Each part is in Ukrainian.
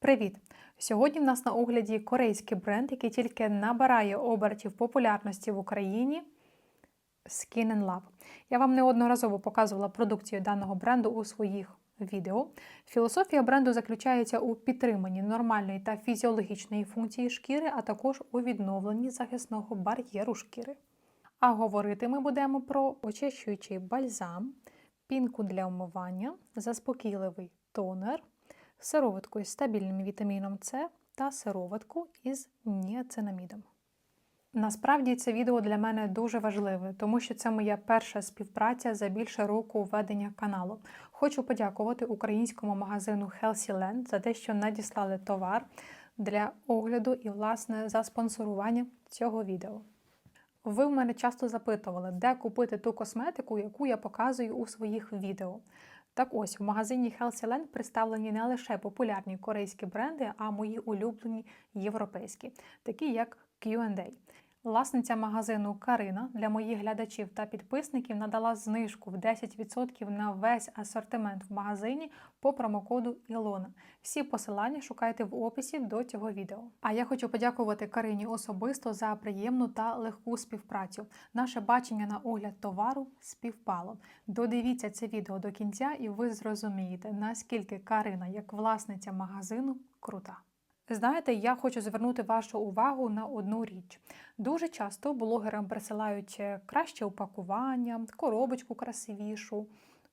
Привіт! Сьогодні в нас на огляді корейський бренд, який тільки набирає обертів популярності в Україні Skin and Love. Я вам неодноразово показувала продукцію даного бренду у своїх відео. Філософія бренду заключається у підтриманні нормальної та фізіологічної функції шкіри, а також у відновленні захисного бар'єру шкіри. А говорити ми будемо про очищуючий бальзам, пінку для вмивання, заспокійливий тонер, сироватку із стабільним вітаміном С та сироватку із ніацинамідом. Насправді це відео для мене дуже важливе, тому що це моя перша співпраця за більше року ведення каналу. Хочу подякувати українському магазину Healthyland за те, що надіслали товар для огляду і, власне, за спонсорування цього відео. Ви в мене часто запитували, де купити ту косметику, яку я показую у своїх відео. Так ось в магазині Healthyland представлені не лише популярні корейські бренди, а мої улюблені європейські, такі як Q&A. Власниця магазину Карина для моїх глядачів та підписників надала знижку в 10% на весь асортимент в магазині по промокоду Ілона. Всі посилання шукайте в описі до цього відео. А я хочу подякувати Карині особисто за приємну та легку співпрацю. Наше бачення на огляд товару співпало. Додивіться це відео до кінця, і ви зрозумієте, наскільки Карина, як власниця магазину, крута. Знаєте, я хочу звернути вашу увагу на одну річ. Дуже часто блогерам присилають е, краще упакування, коробочку красивішу,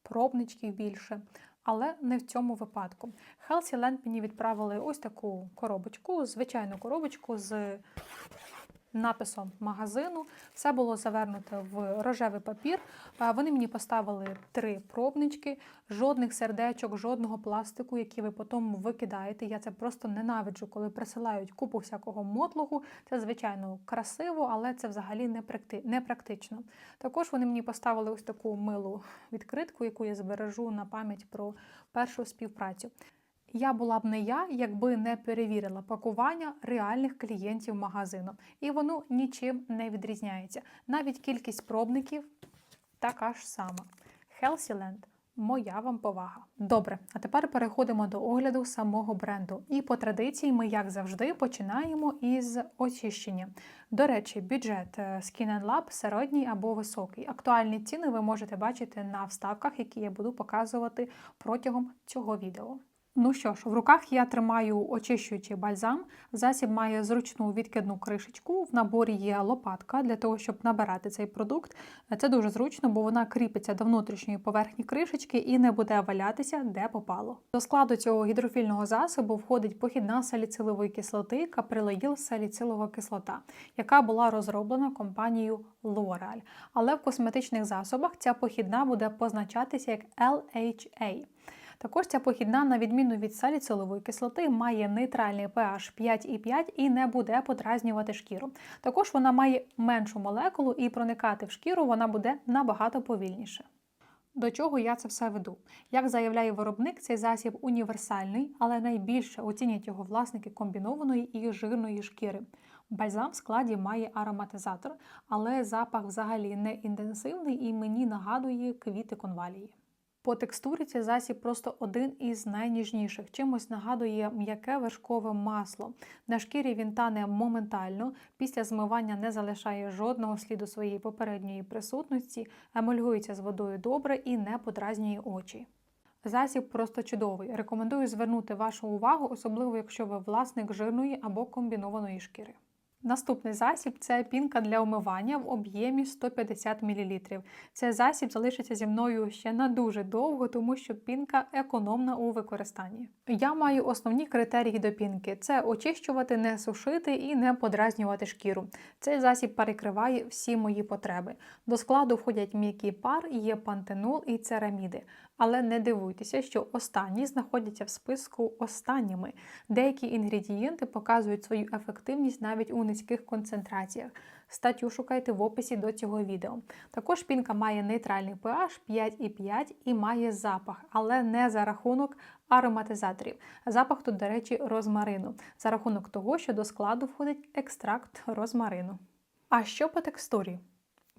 пробничків більше. Але не в цьому випадку. Healthyland мені відправили ось таку коробочку, звичайну коробочку з написом магазину. Все було завернуте в рожевий папір. Вони мені поставили три пробнички, жодних сердечок, жодного пластику, який ви потім викидаєте. Я це просто ненавиджу, коли присилають купу всякого мотлогу. Це, звичайно, красиво, але це взагалі не практично. Також вони мені поставили ось таку милу відкритку, яку я збережу на пам'ять про першу співпрацю. Я була б не я, якби не перевірила пакування реальних клієнтів магазину. І воно нічим не відрізняється. Навіть кількість пробників така ж сама. Healthyland – моя вам повага. Добре, а тепер переходимо до огляду самого бренду. І по традиції ми, як завжди, починаємо із очищення. До речі, бюджет е, Skin Lab середній або високий. Актуальні ціни ви можете бачити на вставках, які я буду показувати протягом цього відео. Ну що ж, в руках я тримаю очищуючий бальзам. Засіб має зручну відкидну кришечку. В наборі є лопатка для того, щоб набирати цей продукт. Це дуже зручно, бо вона кріпиться до внутрішньої поверхні кришечки і не буде валятися, де попало. До складу цього гідрофільного засобу входить похідна саліцилової кислоти каприлоїл саліцилова кислота, яка була розроблена компанією L'Oreal. Але в косметичних засобах ця похідна буде позначатися як LHA. Також ця похідна, на відміну від саліцилової кислоти, має нейтральний pH 5,5 і не буде подразнювати шкіру. Також вона має меншу молекулу і проникати в шкіру вона буде набагато повільніше. До чого я це все веду? Як заявляє виробник, цей засіб універсальний, але найбільше оцінять його власники комбінованої і жирної шкіри. Бальзам в складі має ароматизатор, але запах взагалі не інтенсивний і мені нагадує квіти конвалії. По текстурі цей засіб просто один із найніжніших. Чимось нагадує м'яке вершкове масло. На шкірі він тане моментально, після змивання не залишає жодного сліду своєї попередньої присутності, емульгується з водою добре і не подразнює очі. Засіб просто чудовий. Рекомендую звернути вашу увагу, особливо якщо ви власник жирної або комбінованої шкіри. Наступний засіб це пінка для умивання в об'ємі 150 мл. Цей засіб залишиться зі мною ще на дуже довго, тому що пінка економна у використанні. Я маю основні критерії до пінки: це очищувати, не сушити і не подразнювати шкіру. Цей засіб перекриває всі мої потреби. До складу входять м'який пар, є пантенол і цераміди. Але не дивуйтеся, що останні знаходяться в списку останніми. Деякі інгредієнти показують свою ефективність навіть у низьких концентраціях. Статтю шукайте в описі до цього відео. Також пінка має нейтральний pH 5,5 і має запах, але не за рахунок ароматизаторів. Запах тут, до речі, розмарину, за рахунок того, що до складу входить екстракт розмарину. А що по текстурі?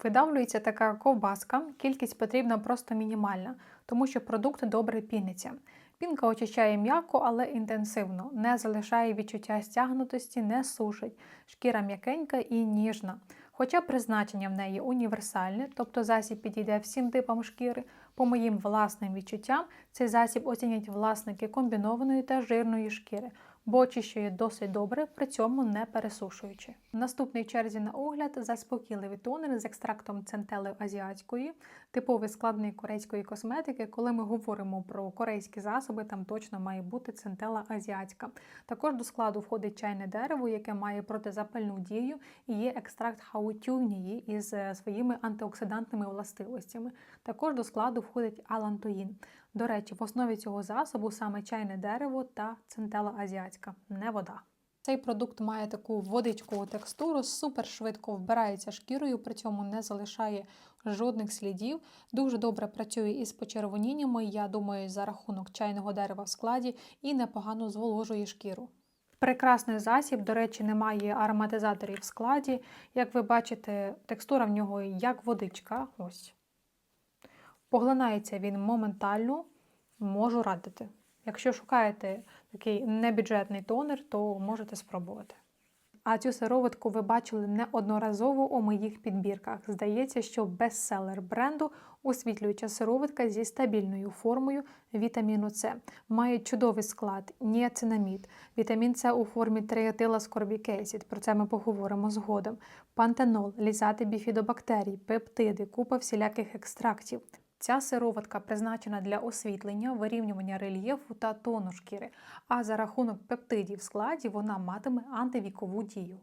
Видавлюється така ковбаска, кількість потрібна просто мінімальна, тому що продукт добре піниться. Пінка очищає м'яко, але інтенсивно, не залишає відчуття стягнутості, не сушить. Шкіра м'якенька і ніжна. Хоча призначення в неї універсальне, тобто засіб підійде всім типам шкіри, по моїм власним відчуттям, цей засіб оцінять власники комбінованої та жирної шкіри, бо очищує досить добре, при цьому не пересушуючи. Наступний черзі на огляд заспокійливий тонер з екстрактом центели азіатської, типовий складний корейської косметики. Коли ми говоримо про корейські засоби, там точно має бути центела азіатська. Також до складу входить чайне дерево, яке має протизапальну дію, і є екстракт хаутюнії із е, своїми антиоксидантними властивостями. Також до складу входить алантоїн. До речі, в основі цього засобу саме чайне дерево та центела азіатська, не вода. Цей продукт має таку водичкову текстуру, супер швидко вбирається шкірою, при цьому не залишає жодних слідів. Дуже добре працює із почервоніннями, я думаю, за рахунок чайного дерева в складі і непогано зволожує шкіру. Прекрасний засіб, до речі, немає ароматизаторів в складі. Як ви бачите, текстура в нього як водичка. Ось. Поглинається він моментально, можу радити. Якщо шукаєте такий небюджетний тонер, то можете спробувати. А цю сироватку ви бачили неодноразово у моїх підбірках. Здається, що бестселер бренду освітлююча сироватка зі стабільною формою вітаміну С. Має чудовий склад, ніацинамід, вітамін С у формі триетила скорбікесід, про це ми поговоримо згодом. Пантенол, лізати біфідобактерій, пептиди, купа всіляких екстрактів. Ця сироватка призначена для освітлення, вирівнювання рельєфу та тону шкіри, а за рахунок пептидів в складі вона матиме антивікову дію.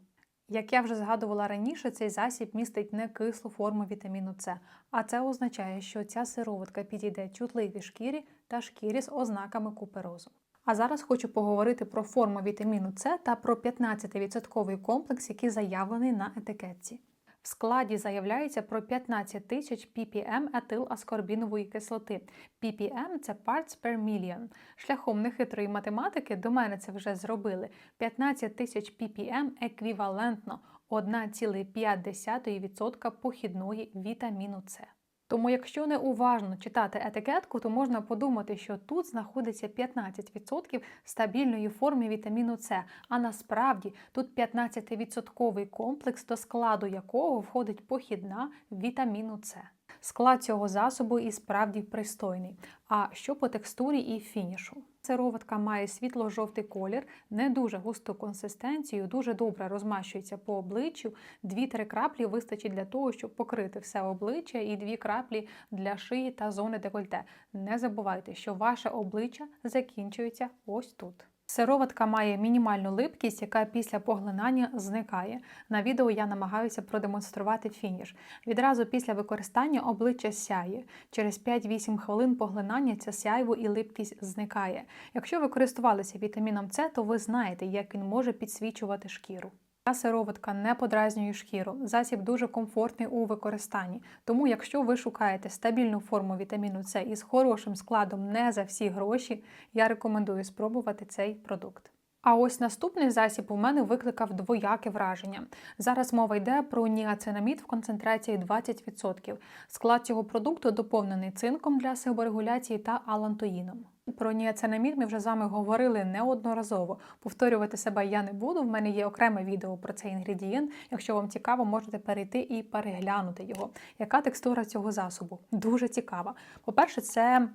Як я вже згадувала раніше, цей засіб містить не кислу форму вітаміну С, а це означає, що ця сироватка підійде чутливій шкірі та шкірі з ознаками куперозу. А зараз хочу поговорити про форму вітаміну С та про 15% комплекс, який заявлений на етикетці. В складі заявляється про 15 тисяч ppm етиласкорбінової кислоти. ppm – це parts per million. Шляхом нехитрої математики до мене це вже зробили. 15 тисяч ppm еквівалентно 1,5% похідної вітаміну С. Тому, якщо не уважно читати етикетку, то можна подумати, що тут знаходиться 15% стабільної форми вітаміну С, а насправді тут 15% комплекс, до складу якого входить похідна вітаміну С. Склад цього засобу і справді пристойний. А що по текстурі і фінішу? Сироватка має світло-жовтий колір, не дуже густу консистенцію, дуже добре розмащується по обличчю. Дві-три краплі вистачить для того, щоб покрити все обличчя, і дві краплі для шиї та зони декольте. Не забувайте, що ваше обличчя закінчується ось тут. Сироватка має мінімальну липкість, яка після поглинання зникає. На відео я намагаюся продемонструвати фініш. Відразу після використання обличчя сяє. Через 5-8 хвилин поглинання ця сяйво і липкість зникає. Якщо ви користувалися вітаміном С, то ви знаєте, як він може підсвічувати шкіру. Сироватка не подразнює шкіру. Засіб дуже комфортний у використанні. Тому, якщо ви шукаєте стабільну форму вітаміну С із хорошим складом не за всі гроші, я рекомендую спробувати цей продукт. А ось наступний засіб у мене викликав двояке враження. Зараз мова йде про ніацинамід в концентрації 20%. Склад цього продукту доповнений цинком для себорегуляції та алантоїном. Про ніацинамід ми вже з вами говорили неодноразово. Повторювати себе я не буду. В мене є окреме відео про цей інгредієнт. Якщо вам цікаво, можете перейти і переглянути його. Яка текстура цього засобу? Дуже цікава. По-перше, це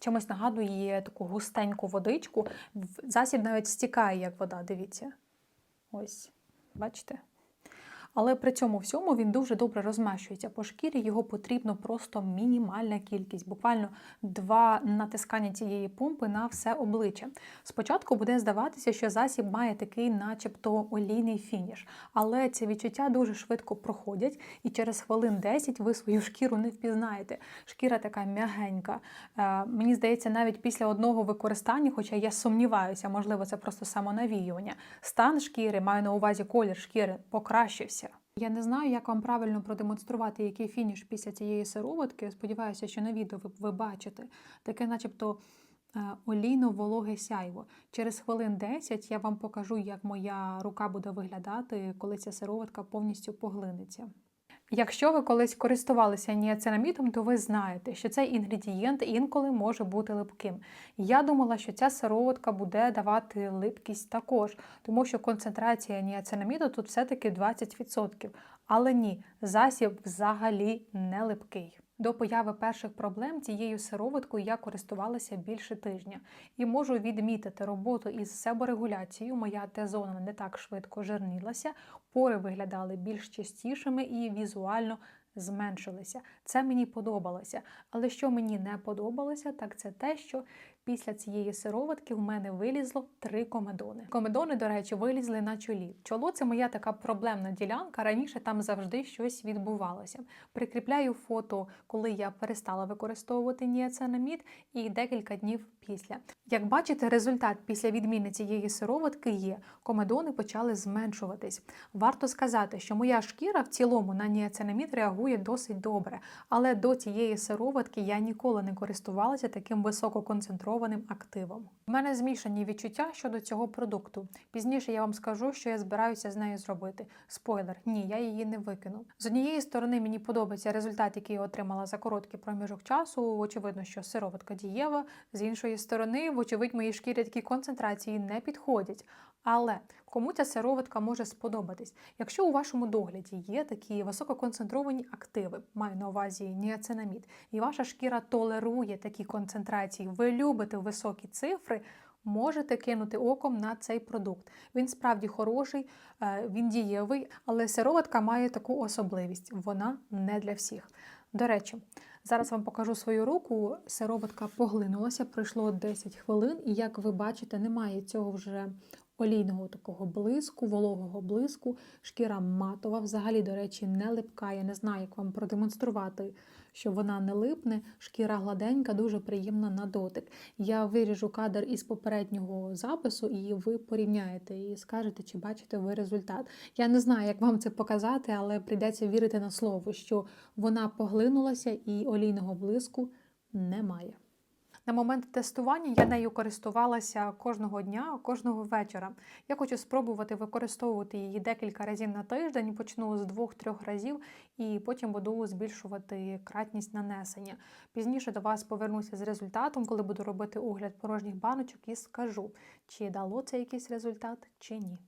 чимось нагадує таку густеньку водичку. Засіб навіть стікає, як вода, дивіться. Ось, бачите? Але при цьому всьому він дуже добре розмащується по шкірі, його потрібно просто мінімальна кількість, буквально два натискання цієї помпи на все обличчя. Спочатку буде здаватися, що засіб має такий, начебто, олійний фініш, але ці відчуття дуже швидко проходять, і через хвилин 10 ви свою шкіру не впізнаєте. Шкіра така м'ягенька. Е, мені здається, навіть після одного використання, хоча я сумніваюся, можливо, це просто самонавіювання. Стан шкіри, маю на увазі колір шкіри, покращився. Я не знаю, як вам правильно продемонструвати, який фініш після цієї сироватки. Сподіваюся, що на відео ви, ви бачите таке, начебто. Олійно-вологе сяйво. Через хвилин 10 я вам покажу, як моя рука буде виглядати, коли ця сироватка повністю поглинеться. Якщо ви колись користувалися ніацинамідом, то ви знаєте, що цей інгредієнт інколи може бути липким. Я думала, що ця сироватка буде давати липкість також, тому що концентрація ніацинаміду тут все-таки 20%. Але ні, засіб взагалі не липкий. До появи перших проблем цією сироваткою я користувалася більше тижня і можу відмітити роботу із себорегуляцією. Моя Т-зона не так швидко жирнілася, пори виглядали більш чистішими і візуально зменшилися. Це мені подобалося. Але що мені не подобалося, так це те, що після цієї сироватки в мене вилізло три комедони. Комедони, до речі, вилізли на чолі. Чоло це моя така проблемна ділянка. Раніше там завжди щось відбувалося. Прикріпляю фото, коли я перестала використовувати ніацинамід, і декілька днів після. Як бачите, результат після відміни цієї сироватки є. Комедони почали зменшуватись. Варто сказати, що моя шкіра в цілому на ніацинамід реагує досить добре, але до цієї сироватки я ніколи не користувалася таким висококонцентрованим активом. У мене змішані відчуття щодо цього продукту. Пізніше я вам скажу, що я збираюся з нею зробити. Спойлер, ні, я її не викину. З однієї сторони, мені подобається результат, який я отримала за короткий проміжок часу. Очевидно, що сироватка дієва. З іншої сторони, вочевидь, моїй шкірі такі концентрації не підходять. Але кому ця сироватка може сподобатись? Якщо у вашому догляді є такі висококонцентровані активи, маю на увазі ніацинамід, і ваша шкіра толерує такі концентрації, ви любите високі цифри. Можете кинути оком на цей продукт. Він справді хороший, е, він дієвий, але сироватка має таку особливість: вона не для всіх. До речі, зараз вам покажу свою руку. Сироватка поглинулася, пройшло 10 хвилин, і як ви бачите, немає цього вже олійного такого блиску, вологого блиску. Шкіра матова, взагалі, до речі, не липка. Я не знаю, як вам продемонструвати, що вона не липне. Шкіра гладенька, дуже приємна на дотик. Я виріжу кадр із попереднього запису, і ви порівняєте і скажете, чи бачите ви результат. Я не знаю, як вам це показати, але прийдеться вірити на слово, що вона поглинулася і олійного блиску немає. На момент тестування я нею користувалася кожного дня, кожного вечора. Я хочу спробувати використовувати її декілька разів на тиждень, почну з двох-трьох разів, і потім буду збільшувати кратність нанесення. Пізніше до вас повернуся з результатом, коли буду робити огляд порожніх баночок, і скажу, чи дало це якийсь результат, чи ні.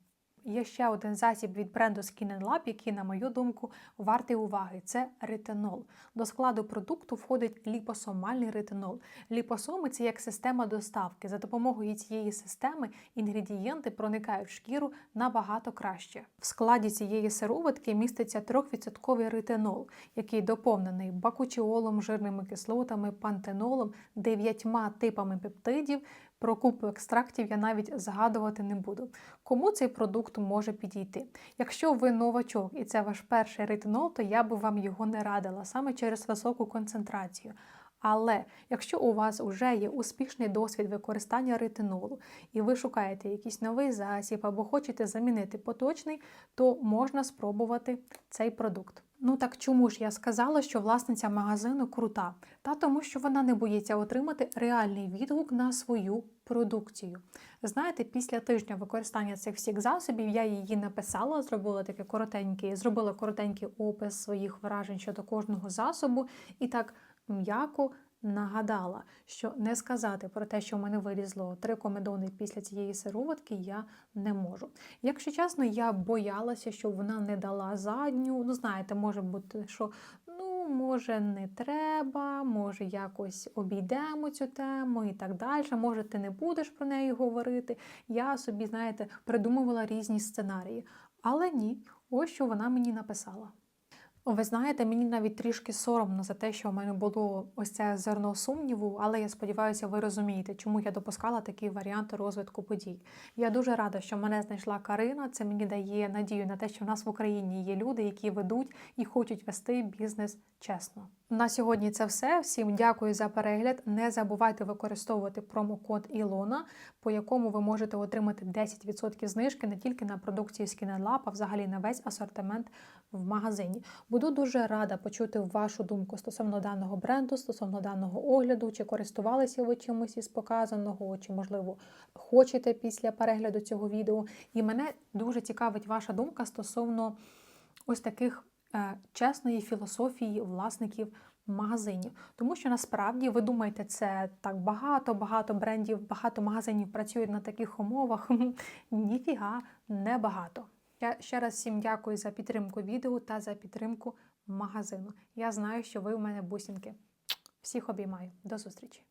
Є ще один засіб від бренду Skin Lab, який, на мою думку, вартий уваги. Це ретинол. До складу продукту входить ліпосомальний ретинол. Ліпосоми це як система доставки. За допомогою цієї системи інгредієнти проникають в шкіру набагато краще. В складі цієї сироватки міститься 3% ретинол, який доповнений бакучіолом, жирними кислотами, пантенолом, дев'ятьма типами пептидів. Про купу екстрактів я навіть згадувати не буду. Кому цей продукт може підійти? Якщо ви новачок і це ваш перший ретинол, то я би вам його не радила саме через високу концентрацію. Але якщо у вас вже є успішний досвід використання ретинолу, і ви шукаєте якийсь новий засіб або хочете замінити поточний, то можна спробувати цей продукт. Ну так чому ж я сказала, що власниця магазину крута? Та тому, що вона не боїться отримати реальний відгук на свою продукцію. Знаєте, після тижня використання цих всіх засобів я її написала, зробила таке коротенький, зробила коротенький опис своїх вражень щодо кожного засобу і так м'яко. Нагадала, що не сказати про те, що в мене вилізло три комедони після цієї сироватки, я не можу. Якщо чесно, я боялася, що вона не дала задню. Ну, знаєте, може бути, що ну, може, не треба, може, якось обійдемо цю тему і так далі. Може, ти не будеш про неї говорити. Я собі, знаєте, придумувала різні сценарії. Але ні, ось що вона мені написала. Ви знаєте, мені навіть трішки соромно за те, що в мене було ось це зерно сумніву, але я сподіваюся, ви розумієте, чому я допускала такі варіанти розвитку подій. Я дуже рада, що мене знайшла Карина. Це мені дає надію на те, що в нас в Україні є люди, які ведуть і хочуть вести бізнес чесно. На сьогодні це все. Всім дякую за перегляд. Не забувайте використовувати промокод Ілона, по якому ви можете отримати 10% знижки не тільки на продукцію Skin Lab, а взагалі на весь асортимент в магазині. Буду дуже рада почути вашу думку стосовно даного бренду, стосовно даного огляду, чи користувалися ви чимось із показаного, чи, можливо, хочете після перегляду цього відео. І мене дуже цікавить ваша думка стосовно ось таких чесної філософії власників магазинів. Тому що насправді ви думаєте, це так багато, багато брендів, багато магазинів працюють на таких умовах. Ніфіга, не багато. Я ще раз всім дякую за підтримку відео та за підтримку магазину. Я знаю, що ви у мене бусинки. Всіх обіймаю. До зустрічі!